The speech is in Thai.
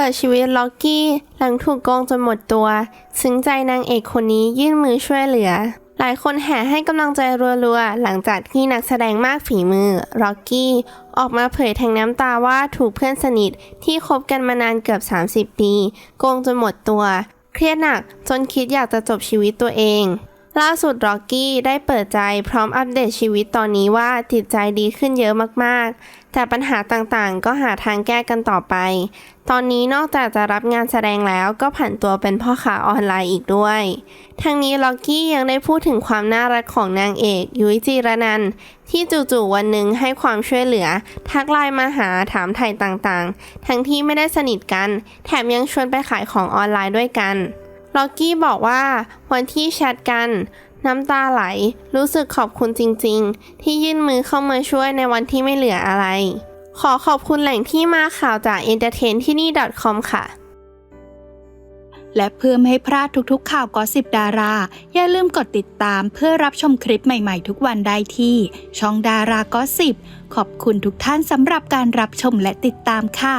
ปิดชีวิตล็อกกี้หลังถูกโกงจนหมดตัว ซึ้งใจนางเอกคนนี้ยื่นมือช่วยเหลือ หลายคนแห่ให้กำลังใจรัวๆ หลังจากที่นักแสดงมากฝีมือร็อกกี้ออกมาเผยแทงน้ำตาว่าถูกเพื่อนสนิทที่คบกันมานานเกือบ 30 ปี โกงจนหมดตัว เครียดหนักจนคิดอยากจะจบชีวิตตัวเอง ล่าสุดร็อกกี้ได้เปิดใจพร้อมอัปเดตชีวิตตอนนี้ว่าจิตใจดีขึ้นเยอะมากๆ แต่ปัญหาต่างๆ ก็หาทางแก้กันต่อไป ตอนนี้นอกจากจะรับงานแสดงแล้วก็ผันตัวเป็นพ่อค้าออนไลน์อีกด้วย ทั้งนี้ล็อกกี้ยังได้พูดถึงความน่ารักของนางเอกยุ้ยจีรนันที่จู่ๆวันหนึ่งให้ความช่วยเหลือ ทักไลน์มาหาถามไถ่ต่างๆ ทั้งที่ไม่ได้สนิทกัน แถมยังชวนไปขายของออนไลน์ด้วยกัน ล็อกกี้บอกว่าวันที่แชทกัน น้ำตาไหล รู้สึกขอบคุณจริงๆ ที่ยื่นมือเข้ามาช่วยในวันที่ไม่เหลืออะไร ขอขอบคุณแหล่งที่มาข่าวจาก entertain ที่นี่ .com ค่ะและเพื่อไม่ให้พลาดทุกๆ ข่าวกอสิบดารา อย่าลืมกดติดตามเพื่อรับชมคลิปใหม่ๆ ทุกวันได้ที่ ช่องดารากอสิบขอบคุณทุกท่านสำหรับการรับชมและติดตามค่ะ